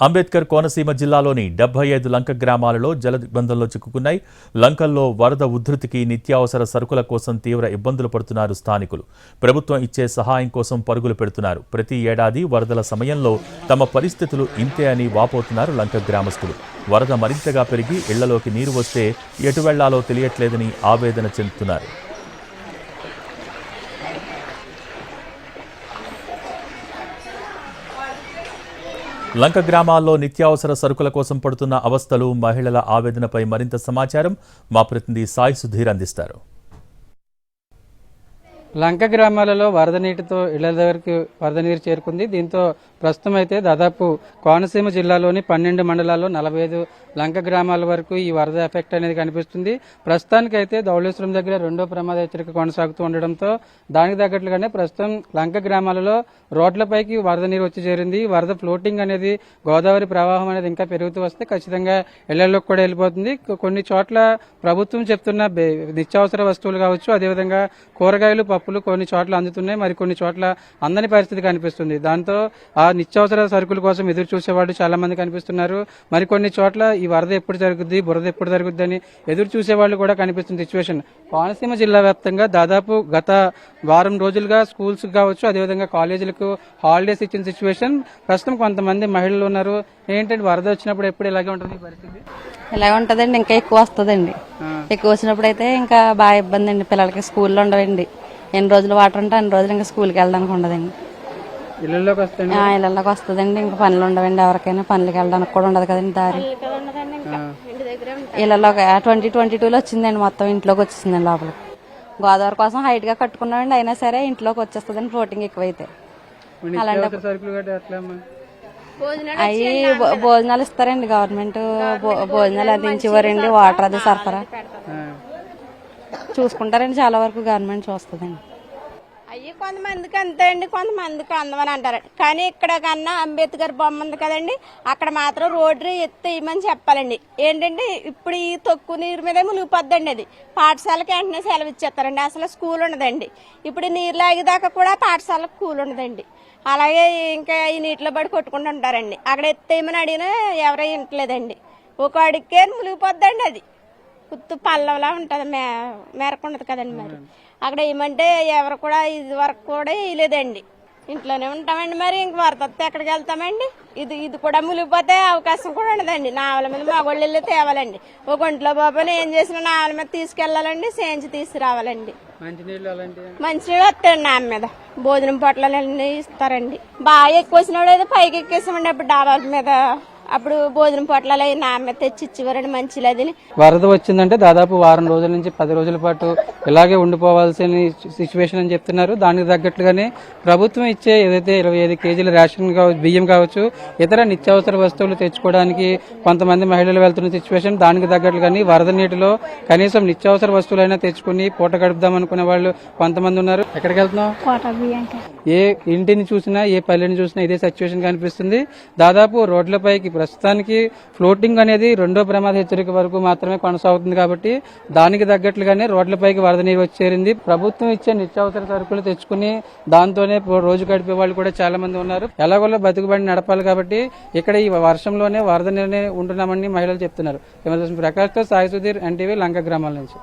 అంబేద్కర్ కోనసీమ జిల్లాలోని డెబ్బై ఐదు లంక గ్రామాలలో జల ఇబ్బందుల్లో చిక్కుకున్నాయి. లంకల్లో వరద ఉధృతికి నిత్యావసర సరుకుల కోసం తీవ్ర ఇబ్బందులు పడుతున్నారు స్థానికులు. ప్రభుత్వం ఇచ్చే సహాయం కోసం పరుగులు పెడుతున్నారు. ప్రతి ఏడాది వరదల సమయంలో తమ పరిస్థితులు ఇంతే అని వాపోతున్నారు లంక గ్రామస్తులు. వరద మరింతగా పెరిగి ఇళ్ళలోకి నీరు వస్తే ఎటు వెళ్ళాలో తెలియట్లేదని ఆవేదన చెందుతున్నారు. లంక గ్రామాల్లో నిత్యావసర సరుకుల కోసం పడుతున్న అవస్థలు మహిళల ఆవేదనపై మరింత సమాచారం మా ప్రతినిధి సాయి సుధీర్ అందిస్తారు. లంక గ్రామాలలో వరద నీటితో ఇళ్ళ దగ్గరికి వరద నీరు చేరుకుంది. దీంతో ప్రస్తుతం అయితే దాదాపు కోనసీమ జిల్లాలోని పన్నెండు మండలాల్లో నలభై ఐదు లంక గ్రామాల వరకు ఈ వరద ఎఫెక్ట్ అనేది కనిపిస్తుంది. ప్రస్తుతానికైతే ధౌళేశ్వరం దగ్గర రెండో ప్రమాద హెచ్చరిక కొనసాగుతూ ఉండడంతో దానికి తగ్గట్లుగానే ప్రస్తుతం లంక గ్రామాలలో రోడ్లపైకి వరద నీరు వచ్చి చేరింది. వరద ఫ్లోటింగ్ అనేది గోదావరి ప్రవాహం అనేది ఇంకా పెరుగుతూ వస్తే ఖచ్చితంగా ఇళ్ళలోకి కూడా వెళ్ళిపోతుంది. కొన్ని చోట్ల ప్రభుత్వం చెప్తున్న బే- నిత్యావసర వస్తువులు కావచ్చు అదేవిధంగా కూరగాయలు పప్పు పప్పులు కొన్ని చోట్ల అందుతున్నాయి మరి కొన్ని చోట్ల అందని పరిస్థితి కనిపిస్తుంది. దాంతో ఆ నిత్యావసర సరుకుల కోసం ఎదురు చూసేవాళ్ళు చాలా మంది కనిపిస్తున్నారు. మరి కొన్ని చోట్ల ఈ వరద ఎప్పుడు జరుగుద్ది బురద ఎప్పుడు జరుగుద్ది ఎదురు చూసేవాళ్ళు కూడా కనిపిస్తుంది సిచ్యువేషన్ కోనసీమ జిల్లా వ్యాప్తంగా దాదాపు గత వారం రోజులుగా స్కూల్స్ కావచ్చు అదేవిధంగా కాలేజీలకు హాలిడేస్ ఇచ్చిన సిచ్యువేషన్ ప్రస్తుతం కొంతమంది మహిళలు ఉన్నారు. ఏంటంటే వరద వచ్చినప్పుడు ఎప్పుడు ఇలాగే ఉంటుంది ఈ పరిస్థితి? ఇలా ఉంటదండి ఇంకా ఎక్కువ వస్తుందండి. ఎక్కువ వచ్చినప్పుడు అయితే ఇంకా బాగా ఇబ్బంది అండి పిల్లలకి స్కూల్లో ఉండవండి. ఎన్ని రోజులు వాటర్ ఉంటే అన్ని రోజులు ఇంకా స్కూల్కి వెళ్ళడానికి ఉండదండి. ఇళ్ళలోకి వస్తుందండి. ఇంకా పనులు ఉండవండి. ఎవరికైనా పనులకి వెళ్ళడానికి కూడా ఉండదు కదండి దారి. ఇళ్ళలో ట్వంటీ ట్వంటీ టూలో వచ్చిందండి మొత్తం ఇంట్లోకి వచ్చేసిందండి లోపలికి. గోదావరి కోసం హైట్గా కట్టుకున్నామండి. అయినా సరే ఇంట్లోకి వచ్చేస్తుందండి ఫ్లోటింగ్ ఎక్కువైతే. అమ్మా. అవి భోజనాలు ఇస్తారండి గవర్నమెంట్. భో- భోజనాలు అందించేవారండి వాటర్ అది సరఫరా. చూసుకుంటారండి చాలా వరకు గవర్నమెంట్ చూస్తుందండి. అయ్యి కొంతమందికి అంతే అండి కొంతమందికి అందమని అంటారు. కానీ ఇక్కడ కన్నా అంబేద్కర్ బొమ్మ ఉంది కదండి అక్కడ మాత్రం రోడ్డు ఎత్తేయమని చెప్పాలండి. ఏంటంటే ఇప్పుడు ఈ తొక్కు నీరు మీద మునిగిపోద్దండి అది. పాఠశాలకి వెంటనే సెలవు ఇచ్చేస్తారండి అసలు స్కూల్ ఉండదండి. ఇప్పుడు నీరు లాగేదాకా కూడా పాఠశాలకు కూల్ ఉండదండి. అలాగే ఇంకా ఈ నీటిలో పడి కొట్టుకుంటూ ఉంటారండి. అక్కడ ఎత్తేయమని అడిగినా ఎవరై వినట్లేదండి. ఒక అడిగే మునిగిపోద్దండి అది. కుత్తు పల్లవలా ఉంటుంది మే మేరకు ఉండదు కదండి మరి. అక్కడ ఏమంటే ఎవరు కూడా ఇది వరకు కూడా వేయలేదండి. ఇంట్లోనే ఉంటామండి మరి ఇంక వరద వస్తే ఎక్కడికి వెళ్తామండి? ఇది ఇది కూడా మునిగిపోతే అవకాశం కూడా ఉండదండి. నావల మీద మగవాళ్ళు వెళ్ళి తేవాలండి. ఒక ఒంట్లో బాబాని ఏం చేసినా నావల మీద తీసుకెళ్ళాలండి సేంచి తీసుకురావాలండి. మంచినీళ్ళు వస్తాయండి నా మీద. భోజనం పొట్లాలు అన్నీ ఇస్తారండి. బాగా ఎక్కువ వచ్చినప్పుడు అయితే పైకి ఎక్కేసామండి అప్పుడు డాబాల మీద అప్పుడు భోజనం పొట్లాలు అవి తెచ్చి ఇచ్చేవారండి మంచిలు అది వరద వచ్చిందంటే దాదాపు వారం రోజుల నుంచి పది రోజుల పాటు ఇలాగే ఉండిపోవాల్సిన సిచ్యువేషన్ అని చెప్తున్నారు. దానికి తగ్గట్లుగానే ప్రభుత్వం ఇచ్చే ఏదైతే ఇరవై ఐదు కేజీల రేషన్ కావచ్చు బియ్యం కావచ్చు ఇతర నిత్యావసర వస్తువులు తెచ్చుకోవడానికి కొంతమంది మహిళలు వెళ్తున్న సిచ్యువేషన్ దానికి తగ్గట్లుగానే వరద నీటిలో కనీసం నిత్యావసర వస్తువులైనా తెచ్చుకుని పూట గడుపుదాం అనుకునే వాళ్ళు కొంతమంది ఉన్నారు. ఎక్కడికి వెళ్తున్నాం ఏ ఇంటిని చూసినా ఏ పల్లెని చూసినా ఇదే సిచ్యువేషన్ కనిపిస్తుంది. దాదాపు రోడ్లపైకి ప్రస్తుతానికి ఫ్లోటింగ్ అనేది రెండో ప్రమాద హెచ్చరిక వరకు మాత్రమే కొనసాగుతుంది కాబట్టి దానికి తగ్గట్లుగానే రోడ్లపైకి వరద నీరు వచ్చేరింది ప్రభుత్వం ఇచ్చే నిత్యావసర సరుకులు తెచ్చుకుని దాంతోనే రోజు గడిపే వాళ్ళు కూడా చాలా మంది ఉన్నారు. ఎలాగోలా బతుకుబడి నడపాలి కాబట్టి ఇక్కడ ఈ వర్షంలోనే వరద నీరునే ఉంటున్నామని మహిళలు చెప్తున్నారు. ప్రకాష్తో సాయి సుధీర్ ఎన్టీవీ లంక గ్రామాల నుంచి.